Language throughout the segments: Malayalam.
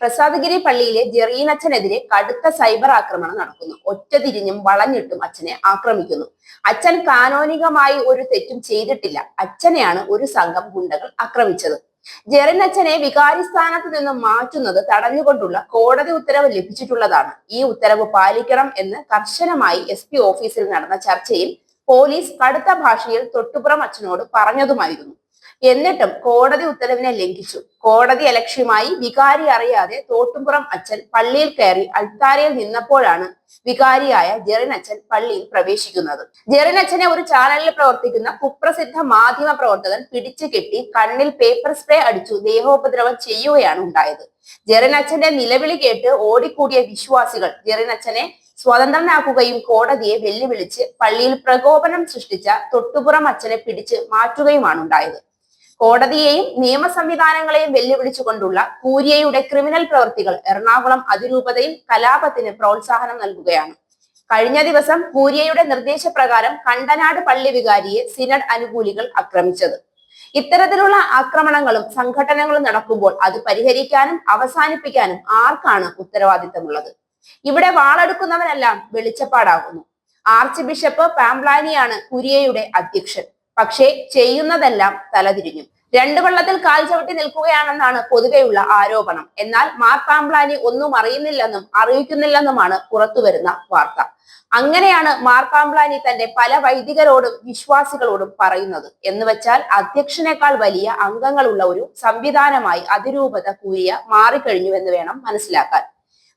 പ്രസാദഗിരി പള്ളിയിലെ ജെറീൻ അച്ഛനെതിരെ കടുത്ത സൈബർ ആക്രമണം നടക്കുന്നു. ഒറ്റതിരിഞ്ഞും വളഞ്ഞിട്ടും അച്ഛനെ ആക്രമിക്കുന്നു. അച്ഛൻ കാനോനികമായി ഒരു തെറ്റും ചെയ്തിട്ടില്ല. അച്ഛനെയാണ് ഒരു സംഘം ഗുണ്ടകൾ ആക്രമിച്ചത്. ജെറിൻ അച്ഛനെ വികാരി സ്ഥാനത്ത് നിന്നും മാറ്റുന്നത് തടഞ്ഞുകൊണ്ടുള്ള കോടതി ഉത്തരവ് ലഭിച്ചിട്ടുള്ളതാണ്. ഈ ഉത്തരവ് പാലിക്കണം എന്ന് കർശനമായി എസ് പി ഓഫീസിൽ നടന്ന ചർച്ചയിൽ പോലീസ് കടുത്ത ഭാഷയിൽ തൊട്ടുപുറം അച്ഛനോട് പറഞ്ഞതുമായിരുന്നു. എന്നിട്ടും കോടതി ഉത്തരവിനെ ലംഘിച്ചു. കോടതി അലക്ഷ്യമായി വികാരി അറിയാതെ തോട്ടുംപുറം അച്ഛൻ പള്ളിയിൽ കയറി അൾത്താരയിൽ നിന്നപ്പോഴാണ് വികാരിയായ ജെറിൻ അച്ഛൻ പള്ളിയിൽ പ്രവേശിക്കുന്നത്. ജെറിൻ അച്ഛനെ ഒരു ചാനലിൽ പ്രവർത്തിക്കുന്ന കുപ്രസിദ്ധ മാധ്യമ പ്രവർത്തകൻ പിടിച്ചു കെട്ടി കണ്ണിൽ പേപ്പർ സ്പ്രേ അടിച്ചു ദേഹോപദ്രവം ചെയ്യുകയാണ് ഉണ്ടായത്. ജെറിൻ അച്ഛന്റെ നിലവിളി കേട്ട് ഓടിക്കൂടിയ വിശ്വാസികൾ ജെറിൻ അച്ഛനെ സ്വതന്ത്രനാക്കുകയും കോടതിയെ വെല്ലുവിളിച്ച് പള്ളിയിൽ പ്രകോപനം സൃഷ്ടിച്ച തൊട്ടുപുറം അച്ഛനെ പിടിച്ച് മാറ്റുകയുമാണ് ഉണ്ടായത്. കോടതിയെയും നിയമ സംവിധാനങ്ങളെയും വെല്ലുവിളിച്ചുകൊണ്ടുള്ള കൂരിയയുടെ ക്രിമിനൽ പ്രവൃത്തികൾ എറണാകുളം അതിരൂപതയും കലാപത്തിന് പ്രോത്സാഹനം നൽകുകയാണ്. കഴിഞ്ഞ ദിവസം കൂരിയയുടെ നിർദ്ദേശപ്രകാരം കണ്ടനാട് പള്ളി വികാരിയെ സിനഡ് അനുകൂലികൾ ആക്രമിച്ചത്. ഇത്തരത്തിലുള്ള ആക്രമണങ്ങളും സംഘടനകളും നടക്കുമ്പോൾ അത് പരിഹരിക്കാനും അവസാനിപ്പിക്കാനും ആർക്കാണ് ഉത്തരവാദിത്തമുള്ളത്? ഇവിടെ വാളെടുക്കുന്നവരെല്ലാം വെളിച്ചപ്പാടാകുന്നു. ആർച്ച് ബിഷപ്പ് പാംപ്ലാനിയാണ് കുരിയയുടെ അധ്യക്ഷൻ. പക്ഷേ ചെയ്യുന്നതെല്ലാം തലതിരിഞ്ഞു. രണ്ടു വെള്ളത്തിൽ കാൽ ചവിട്ടി നിൽക്കുകയാണെന്നാണ് പൊതുവെയുള്ള ആരോപണം. എന്നാൽ മാർപ്പാമ്പ്ലാനി ഒന്നും അറിയുന്നില്ലെന്നും അറിയിക്കുന്നില്ലെന്നുമാണ് പുറത്തുവരുന്ന വാർത്ത. അങ്ങനെയാണ് മാർപ്പാമ്പ്ലാനി തന്റെ പല വൈദികരോടും വിശ്വാസികളോടും പറയുന്നത്. എന്ന് വെച്ചാൽ അധ്യക്ഷനേക്കാൾ വലിയ അംഗങ്ങളുള്ള ഒരു സംവിധാനമായി അതിരൂപത കൂരിയ മാറിക്കഴിഞ്ഞു എന്ന് വേണം മനസ്സിലാക്കാൻ.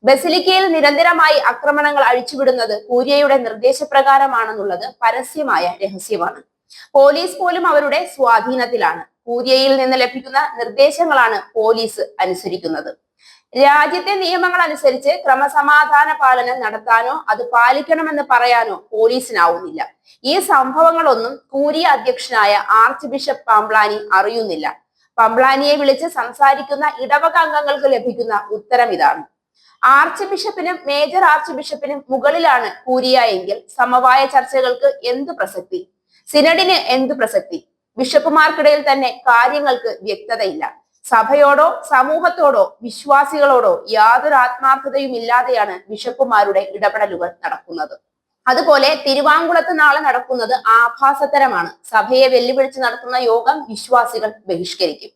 ബസിലിക്കയിൽ നിരന്തരമായി ആക്രമണങ്ങൾ അഴിച്ചുവിടുന്നത് കൂരിയയുടെ നിർദ്ദേശപ്രകാരമാണെന്നുള്ളത് പരസ്യമായ രഹസ്യമാണ്. പോലീസ് പോലും അവരുടെ സ്വാധീനത്തിലാണ്. കൂരിയയിൽ നിന്ന് ലഭിക്കുന്ന നിർദ്ദേശങ്ങളാണ് പോലീസ് അനുസരിക്കുന്നത്. രാജ്യത്തെ നിയമങ്ങൾ അനുസരിച്ച് ക്രമസമാധാന പാലനം നടത്താനോ അത് പാലിക്കണമെന്ന് പറയാനോ പോലീസിനാവുന്നില്ല. ഈ സംഭവങ്ങളൊന്നും കൂരിയ അധ്യക്ഷനായ ആർച്ച് ബിഷപ്പ് പാംബ്ലാനി അറിയുന്നില്ല. പംപ്ലാനിയെ വിളിച്ച് സംസാരിക്കുന്ന ഇടവക അംഗങ്ങൾക്ക് ലഭിക്കുന്ന ഉത്തരം ഇതാണ്. ആർച്ച് ബിഷപ്പിനും മേജർ ആർച്ച് ബിഷപ്പിനും മുകളിലാണ് കൂരിയ എങ്കിൽ സമവായ ചർച്ചകൾക്ക് എന്ത് പ്രസക്തി? സിനഡിന് എന്ത് പ്രസക്തി? ബിഷപ്പുമാർക്കിടയിൽ തന്നെ കാര്യങ്ങൾക്ക് വ്യക്തതയില്ല. സഭയോടോ സമൂഹത്തോടോ വിശ്വാസികളോടോ യാതൊരു ആത്മാർത്ഥതയും ഇല്ലാതെയാണ് ബിഷപ്പുമാരുടെ ഇടപെടലുകൾ നടക്കുന്നത്. അതുപോലെ തിരുവാങ്കുളത്ത് നാളെ നടക്കുന്നത് ആഭാസതരമാണ് സഭയെ വെല്ലുവിളിച്ച് നടത്തുന്ന യോഗം വിശ്വാസികൾ ബഹിഷ്കരിക്കും.